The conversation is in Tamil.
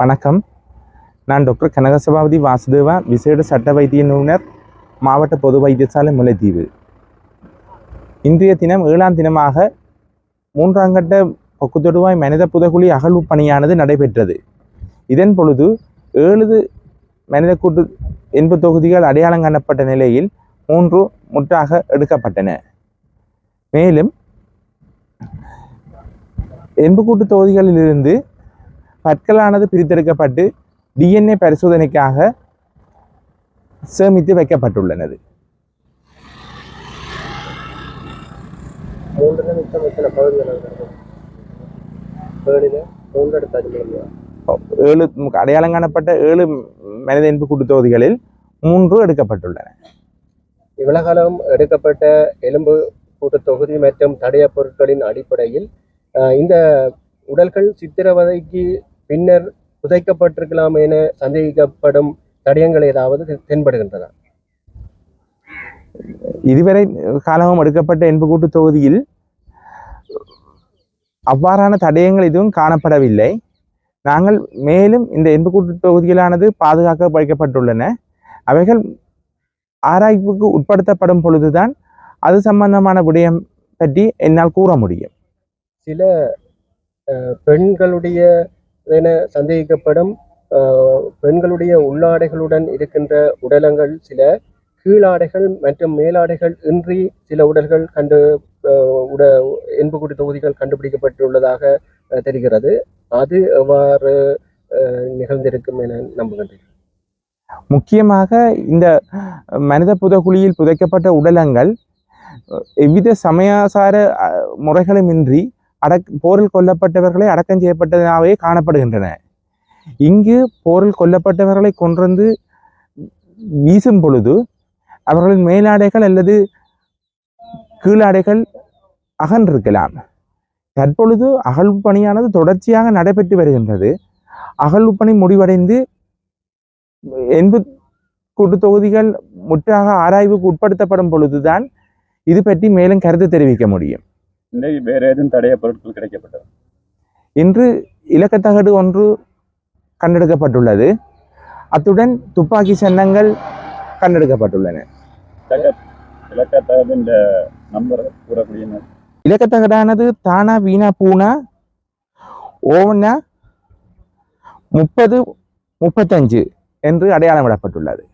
வணக்கம். நான் டாக்டர் கனகசபாபதி வாசுதேவா விசேட சட்ட வைத்திய நிபுணர் மாவட்ட பொது வைத்தியசாலை முல்லைத்தீவு. இன்றைய தினம் ஏழாம் தினமாக மூன்றாம் கட்ட பொக்குத்தொடுவாய் மனித புதகுழி அகழ்வு பணியானது நடைபெற்றது. இதன் பொழுது ஏழு மனித கூட்டு எண்பு தொகுதிகள் அடையாளம் காணப்பட்ட நிலையில் மூன்று முற்றாக எடுக்கப்பட்டன. மேலும் எண்புக்கூட்டு தொகுதிகளிலிருந்து பற்களானது பிரித்தெடுக்கப்பட்டு டிஎன்ஏ பரிசோதனைக்காக சேமித்து வைக்கப்பட்டுள்ளனது. ஏழு அடையாளம் காணப்பட்ட ஏழு மனித இன்பு கூட்டு தொகுதிகளில் மூன்று எடுக்கப்பட்டுள்ளன. இவ்வளவு எடுக்கப்பட்ட எலும்பு கூட்டு தொகுதி மற்றும் தடைய பொருட்களின் அடிப்படையில் இந்த உடல்கள் சித்திரவதைக்கு பின்னர் புதைக்கப்பட்டிருக்கலாம் என சந்தேகிக்கப்படும் தடயங்கள் ஏதாவது தென்படுகின்றன. இதுவரை காலமும் எடுக்கப்பட்ட எண்பு கூட்டு தொகுதியில் அவ்வாறான தடயங்கள் எதுவும் காணப்படவில்லை. நாங்கள் மேலும் இந்த எண்பு கூட்டு தொகுதிகளானது பாதுகாக்க வைக்கப்பட்டுள்ளன. அவைகள் ஆராய்வுக்கு உட்படுத்தப்படும் பொழுதுதான் அது சம்பந்தமான விடயம் பற்றி என்னால் கூற முடியும். சில பெண்களுடைய என சந்தேகிக்கப்படும் பெண்களுடைய உள்ளாடைகளுடன் இருக்கின்ற உடலங்கள் சில கீழாடைகள் மற்றும் மேலாடைகள் இன்றி சில உடல்கள் கண்டு உட எண்புக்கூட்டு தொகுதிகள் கண்டுபிடிக்கப்பட்டுள்ளதாக தெரிகிறது. அது எவ்வாறு நிகழ்ந்திருக்கும் என நம்புகின்றேன். முக்கியமாக இந்த மனித புதகுழியில் புதைக்கப்பட்ட உடலங்கள் எவ்வித சமயாசார முறைகளுமின்றி அடக் போரில் கொல்லப்பட்டவர்களை அடக்கம் செய்யப்பட்டதாகவே காணப்படுகின்றன. இங்கு போரில் கொல்லப்பட்டவர்களை கொன்றது வீசும் பொழுது அவர்களின் மேலாடைகள் அல்லது கீழாடைகள் அகன்றிருக்கலாம். தற்பொழுது அகழ்வு பணியானது தொடர்ச்சியாக நடைபெற்று வருகின்றது. அகழ்வு பணி முடிவடைந்து எண்பு கூட்டு தொகுதிகள் முற்றாக ஆராய்வுக்கு உட்படுத்தப்படும் பொழுதுதான் இது பற்றி மேலும் கருத்து தெரிவிக்க முடியும். இன்றைக்கு வேற ஏதும் தடைய பொருட்கள் கிடைக்கப்பட்டது. இன்று இலக்கத்தகடு ஒன்று கண்டெடுக்கப்பட்டுள்ளது. அத்துடன் துப்பாக்கி சின்னங்கள் கண்டெடுக்கப்பட்டுள்ளன. இலக்கத்தகடானது தானா வீணா பூனா? ஓவனா? முப்பது முப்பத்தஞ்சு என்று அடையாளமிடப்பட்டுள்ளது.